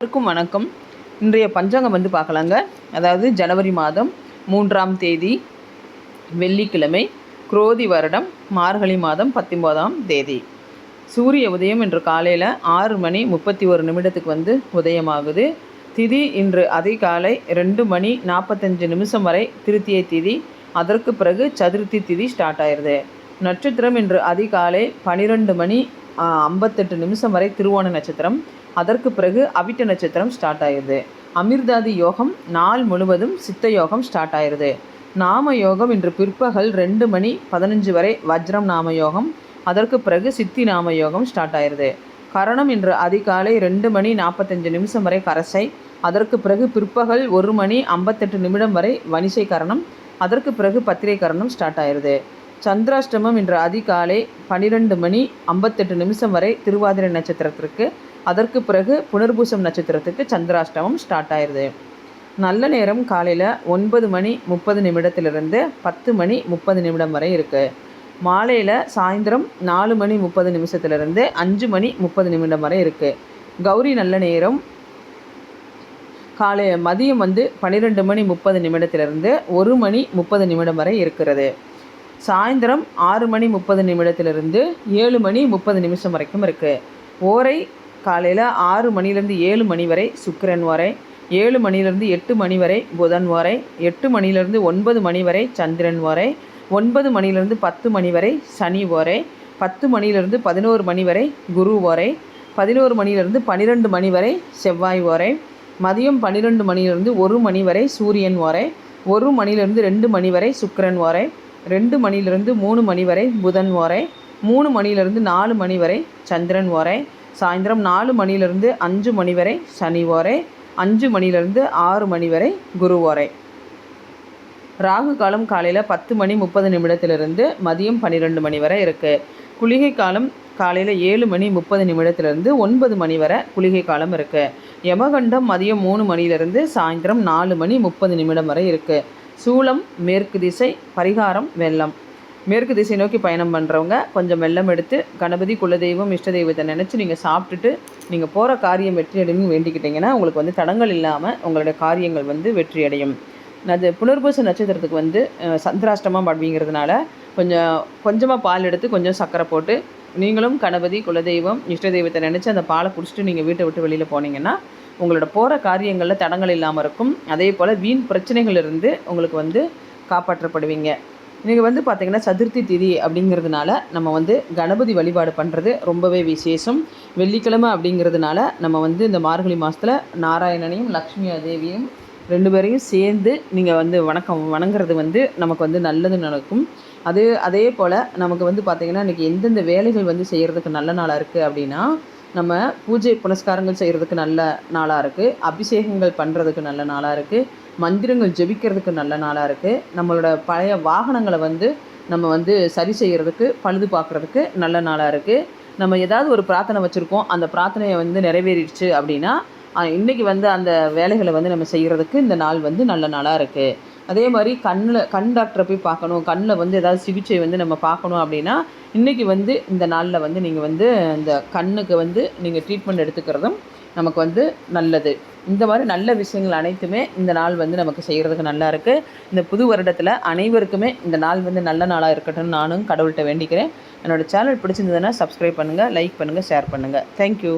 எல்லாருக்கும் வணக்கம். இன்றைய பஞ்சாங்கம் வந்து பார்க்கலாங்க. அதாவது ஜனவரி மாதம் மூன்றாம் தேதி வெள்ளிக்கிழமை குரோதி வருடம் மார்கழி மாதம் பத்தொம்போதாம் தேதி. சூரிய உதயம் இன்று காலையில் ஆறு மணி முப்பத்தி ஒரு நிமிடத்துக்கு வந்து உதயமாகுது. திதி இன்று அதிகாலை ரெண்டு மணி நாற்பத்தஞ்சு நிமிஷம் வரை திருத்தியை திதி. அதற்கு பிறகு சதுர்த்தி திதி ஸ்டார்ட் ஆயிடுது நட்சத்திரம் இன்று அதிகாலை பனிரெண்டு மணி ஐம்பத்தெட்டு நிமிஷம் வரை திருவோண நட்சத்திரம். அதற்கு பிறகு அவிட்ட நட்சத்திரம் ஸ்டார்ட் ஆயிடுது அமிர்தாதி யோகம் நாள் முழுவதும் சித்த யோகம் ஸ்டார்ட் ஆயிடுது நாம யோகம் இன்று பிற்பகல் ரெண்டு மணி பதினஞ்சு வரை வஜ்ரம் நாம யோகம் அதற்கு பிறகு சித்தி நாம யோகம் ஸ்டார்ட் ஆயிடுது கரணம் இன்று அதிகாலை ரெண்டு மணி நாற்பத்தஞ்சு நிமிஷம் வரை கரசை அதற்கு பிறகு பிற்பகல் ஒரு மணி ஐம்பத்தெட்டு நிமிடம் வரை வனிசை கரணம் அதற்கு பிறகு பத்திரை கரணம் ஸ்டார்ட் ஆயிடுது சந்திராஷ்டமம் இன்று அதிகாலை பன்னிரெண்டு மணி ஐம்பத்தெட்டு நிமிஷம் வரை திருவாதிரை நட்சத்திரத்திற்கு அதற்கு பிறகு புனர்பூசம் நட்சத்திரத்துக்கு சந்திராஷ்டமம் ஸ்டார்ட் ஆயிடுது நல்ல நேரம் காலையில் ஒன்பது மணி முப்பது நிமிடத்திலிருந்து பத்து மணி முப்பது நிமிடம் வரை இருக்குது மாலையில் சாயந்தரம் நாலு மணி முப்பது நிமிஷத்துலேருந்து அஞ்சு மணி முப்பது நிமிடம் வரை இருக்குது கௌரி நல்ல நேரம். காலை மதியம் வந்து பன்னிரெண்டு மணி முப்பது நிமிடத்திலிருந்து ஒரு மணி முப்பது நிமிடம் வரை இருக்கிறது. சாயந்தரம் ஆறு மணி முப்பது நிமிடத்திலிருந்து ஏழு மணி முப்பது நிமிஷம் வரைக்கும் இருக்குது ஓரை காலையில் ஆறு மணிலேருந்து ஏழு மணி வரை சுக்கிரன் வரை ஏழு மணிலேருந்து எட்டு மணி வரை புதன் வரை எட்டு மணிலேருந்து ஒன்பது மணி வரை சந்திரன் வரை ஒன்பது மணிலேருந்து பத்து மணி வரை சனி வரை பத்து மணிலேருந்து பதினோரு மணி வரை குரு வரை பதினோரு மணிலேருந்து பன்னிரெண்டு மணி வரை செவ்வாய் வரை மதியம் பன்னிரெண்டு மணிலேருந்து ஒரு மணி வரை சூரியன் வரை ஒரு மணிலேருந்து ரெண்டு மணி வரை சுக்கிரன் வரை ரெண்டு மணிலேருந்து மூணு மணி வரை புதன் வரை மூணு மணிலேருந்து நாலு மணி வரை சந்திரன் வரை சாயந்தரம் நாலு மணிலேருந்து அஞ்சு மணி வரை சனி ஓரை அஞ்சு மணிலேருந்து ஆறு மணி வரை குரு ஓரை. ராகு காலம் காலையில் பத்து மணி முப்பது நிமிடத்திலிருந்து மதியம் பன்னிரெண்டு மணி வரை இருக்குது குளிகை காலம் காலையில் ஏழு மணி முப்பது நிமிடத்திலிருந்து ஒன்பது மணி வரை குளிகை காலம் இருக்குது யமகண்டம் மதியம் மூணு மணியிலிருந்து சாயந்தரம் நாலு மணி முப்பது நிமிடம் வரை இருக்குது சூலம் மேற்கு திசை பரிகாரம் வெள்ளம். மேற்கு திசை நோக்கி பயணம் பண்ணுறவங்க கொஞ்சம் வெள்ளம் எடுத்து கணபதி குலதெய்வம் இஷ்ட தெய்வத்தை நினச்சி நீங்கள் சாப்பிட்டுட்டு நீங்கள் போகிற காரியம் வெற்றியடையும்னு வேண்டிக்கிட்டிங்கன்னா உங்களுக்கு வந்து தடங்கள் இல்லாமல் உங்களுடைய காரியங்கள் வந்து வெற்றி அடையும். அது புனர்பூச நட்சத்திரத்துக்கு வந்து சந்திராஷ்டமம் அப்படிங்கிறதுனால கொஞ்சம் கொஞ்சமாக பால் எடுத்து கொஞ்சம் சர்க்கரை போட்டு நீங்களும் கணபதி குலதெய்வம் இஷ்ட தெய்வத்தை நினச்சி அந்த பாலை குடிச்சிட்டு நீங்கள் வீட்டை விட்டு வெளியில் போனீங்கன்னா உங்களோட போகிற காரியங்களில் தடங்கள் இல்லாமல் இருக்கும். அதே போல் வீண் பிரச்சனைகள் இருந்து உங்களுக்கு வந்து காப்பாற்றப்படுவீங்க. நீங்கள் வந்து பார்த்திங்கன்னா சதுர்த்தி திதி அப்படிங்கிறதுனால நம்ம வந்து கணபதி வழிபாடு பண்ணுறது ரொம்பவே விசேஷம். வெள்ளிக்கிழமை அப்படிங்கிறதுனால நம்ம வந்து இந்த மார்கழி மாதத்தில் நாராயணனையும் லக்ஷ்மி தேவியும் ரெண்டு பேரையும் சேர்ந்து நீங்கள் வந்து வணக்கம் வணங்குறது வந்து நமக்கு வந்து நல்லது நடக்கும். அது அதே போல் நமக்கு வந்து பார்த்திங்கன்னா இன்றைக்கி எந்தெந்த வேலைகள் வந்து செய்கிறதுக்கு நல்ல நாளாக இருக்குது அப்படின்னா நம்ம பூஜை புனஸ்காரங்கள் செய்கிறதுக்கு நல்ல நாளாக இருக்குது அபிஷேகங்கள் பண்ணுறதுக்கு நல்ல நாளாக இருக்குது மந்திரங்கள் ஜெபிக்கிறதுக்கு நல்ல நாளாக இருக்குது நம்மளோட பழைய வாகனங்களை வந்து நம்ம வந்து சரி செய்கிறதுக்கு பழுது பார்க்குறதுக்கு நல்ல நாளாக இருக்குது நம்ம ஏதாவது ஒரு பிரார்த்தனை வச்சுருக்கோம். அந்த பிரார்த்தனையை வந்து நிறைவேறிடுச்சு அப்படின்னா இன்றைக்கி வந்து அந்த வேலைகளை வந்து நம்ம செய்கிறதுக்கு இந்த நாள் வந்து நல்ல நாளாக இருக்குது அதே மாதிரி கண்ணில் கண் டாக்டரை போய் பார்க்கணும். கண்ணில் வந்து ஏதாவது சிகிச்சை வந்து நம்ம பார்க்கணும் அப்படின்னா இன்றைக்கி வந்து இந்த நாளில் வந்து நீங்கள் வந்து இந்த கண்ணுக்கு வந்து நீங்கள் ட்ரீட்மெண்ட் எடுத்துக்கிறதும் நமக்கு வந்து நல்லது. இந்த மாதிரி நல்ல விஷயங்கள் அனைத்துமே இந்த நாள் வந்து நமக்கு செய்கிறதுக்கு நல்லா இருக்குது இந்த புது வருடத்தில் அனைவருக்குமே இந்த நாள் வந்து நல்ல நாளாக இருக்கட்டும்னு நானும் கடவுள்கிட்ட வேண்டிக்கிறேன். என்னோடய சேனல் பிடிச்சிருந்ததுன்னா சப்ஸ்கிரைப் பண்ணுங்கள் லைக் பண்ணுங்கள் ஷேர் பண்ணுங்கள் தேங்க்யூ